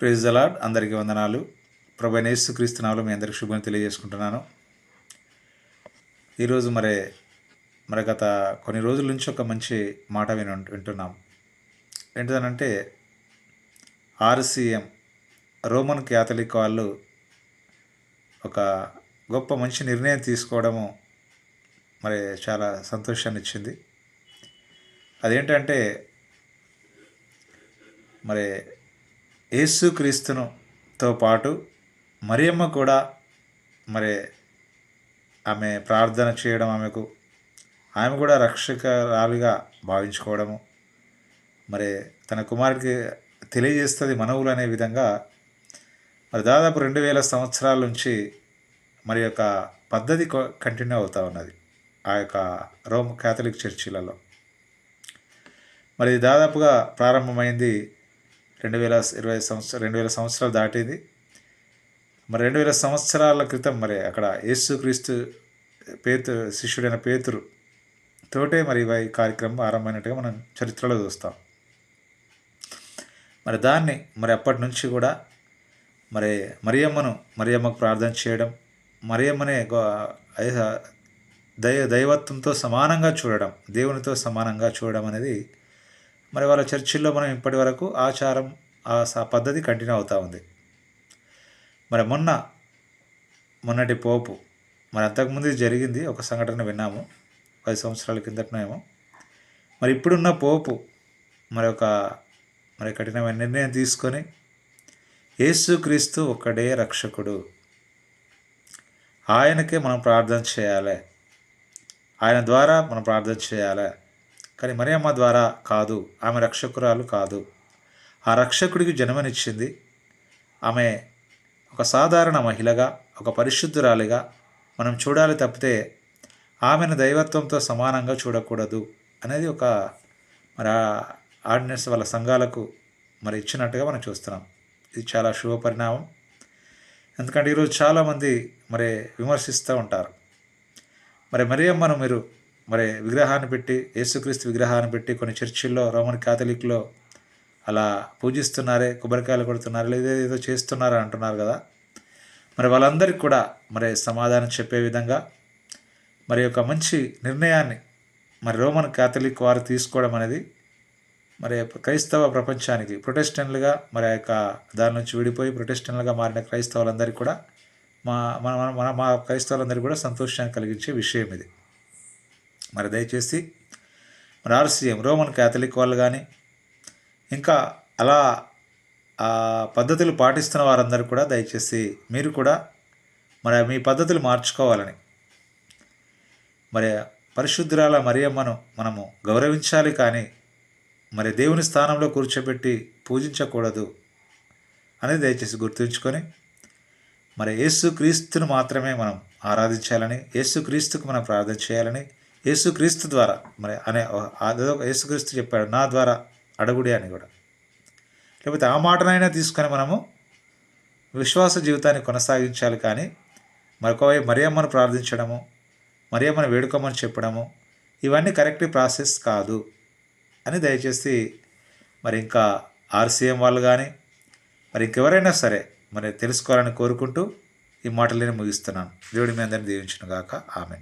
Praise అలాడ్ అందరికీ వందనాలు. ప్రభనేసు క్రీస్తునాలు మీ అందరికి శుభం తెలియజేసుకుంటున్నాను. ఈరోజు మరి మరి గత కొన్ని రోజుల నుంచి ఒక మంచి మాట విని వింటున్నాం. ఏంటిదనంటే ఆర్సీఎం రోమన్ క్యాథలిక్ వాళ్ళు ఒక గొప్ప మంచి నిర్ణయం తీసుకోవడము మరి చాలా సంతోషాన్ని ఇచ్చింది. అదేంటంటే మరి యేసుక్రీస్తునుతో పాటు మరియమ్మ కూడా మరి ఆమె ప్రార్థన చేయడం ఆమెకు ఆమె కూడా రక్షకరాలుగా భావించుకోవడము. మరి తన కుమారుడికి తెలియజేస్తుంది మనవులు అనే విధంగా. మరి దాదాపు రెండు వేల సంవత్సరాల నుంచి మరి యొక్క పద్ధతి కంటిన్యూ అవుతూ ఉన్నది ఆ యొక్క రోమ్ క్యాథలిక్ చర్చిలలో. మరి దాదాపుగా ప్రారంభమైంది రెండు వేల ఇరవై సంవత్సరం రెండు వేల సంవత్సరాలు దాటింది. మరి రెండు వేల సంవత్సరాల క్రితం మరి అక్కడ యేసుక్రీస్తు పేతు శిష్యుడైన పేతురు తోటే మరి ఈ కార్యక్రమం ఆరంభమైనట్టుగా మనం చరిత్రలో చూస్తాం. మరి దాన్ని మరి అప్పటి నుంచి కూడా మరి మరియమ్మను మరియమ్మకు ప్రార్థన చేయడం మరియమ్మనే దైవ దైవత్వంతో సమానంగా చూడడం దేవునితో సమానంగా చూడడం అనేది మరి వాళ్ళ చర్చిల్లో మనం ఇప్పటి వరకు ఆచారం ఆ పద్ధతి కంటిన్యూ అవుతూ ఉంది. మరి మొన్న మొన్నటి పోపు మరి అంతకుముందు జరిగింది ఒక సంఘటన విన్నాము పది సంవత్సరాల కిందటనేమో. మరి ఇప్పుడున్న పోపు మరి ఒక మరి కఠినమైన నిర్ణయం తీసుకొని యేసుక్రీస్తు ఒక్కడే రక్షకుడు. ఆయనకే మనం ప్రార్థన చేయాలి. ఆయన ద్వారా మనం ప్రార్థన చేయాలి. కానీ మరియమ్మ ద్వారా కాదు ఆమె రక్షకురాలు కాదు. ఆ రక్షకుడికి జన్మనిచ్చింది ఆమె ఒక సాధారణ మహిళగా ఒక పరిశుద్ధురాలిగా మనం చూడాలి తప్పితే ఆమెను దైవత్వంతో సమానంగా చూడకూడదు అనేది ఒక మరి ఆర్డినెన్స్ వాళ్ళ సంఘాలకు మరి ఇచ్చినట్టుగా మనం చూస్తున్నాం. ఇది చాలా శుభ పరిణామం. ఎందుకంటే ఈరోజు చాలామంది మరి విమర్శిస్తూ ఉంటారు. మరి మరియమ్మను మీరు మరి విగ్రహాన్ని పెట్టి యేసుక్రీస్తు విగ్రహాన్ని పెట్టి కొన్ని చర్చిల్లో రోమన్ క్యాథలిక్లో అలా పూజిస్తున్నారే కొబ్బరికాయలు కొడుతున్నారు లేదా ఏదో చేస్తున్నారా అంటున్నారు కదా. మరి వాళ్ళందరికీ కూడా మరి సమాధానం చెప్పే విధంగా మరి ఒక మంచి నిర్ణయాన్ని మరి రోమన్ క్యాథలిక్ వారు తీసుకోవడం అనేది మరి క్రైస్తవ ప్రపంచానికి ప్రొటెస్టెంట్లుగా మరి ఆ యొక్క దాని నుంచి విడిపోయి ప్రొటెస్టెంట్లుగా మారిన క్రైస్తవులందరికీ కూడా మా మన మన మా క్రైస్తవులందరికీ కూడా సంతోషాన్ని కలిగించే విషయం ఇది. మరి దయచేసి మరి ఆర్సీఎం రోమన్ క్యాథలిక్ వాళ్ళు కానీ ఇంకా అలా ఆ పద్ధతులు పాటిస్తున్న వారందరూ కూడా దయచేసి మీరు కూడా మరి మీ పద్ధతులు మార్చుకోవాలని. మరి పరిశుద్ధురాల మరియమ్మను మనము గౌరవించాలి కానీ మరి దేవుని స్థానంలో కూర్చోబెట్టి పూజించకూడదు అనేది దయచేసి గుర్తుంచుకొని మరి యేసు క్రీస్తును మాత్రమే మనం ఆరాధించాలని యేసు క్రీస్తుకు మనం ప్రార్థన చేయాలని యేసుక్రీస్తు ద్వారా. మరి అనే యేసుక్రీస్తు చెప్పాడు నా ద్వారా అడుగుడి అని కూడా. లేకపోతే ఆ మాటనైనా తీసుకొని మనము విశ్వాస జీవితాన్ని కొనసాగించాలి కానీ మరొకవైపు మరియమ్మను ప్రార్థించడము మరియమ్మను వేడుకోమని చెప్పడము ఇవన్నీ కరెక్ట్ ప్రాసెస్ కాదు అని దయచేసి మరి ఇంకా ఆర్సీఎం వాళ్ళు కానీ మరి ఇంకెవరైనా సరే మరి తెలుసుకోవాలని కోరుకుంటూ ఈ మాటలని ముగిస్తున్నాను. దేవుడి మీ అందరిని దీవించిన గాక. ఆమె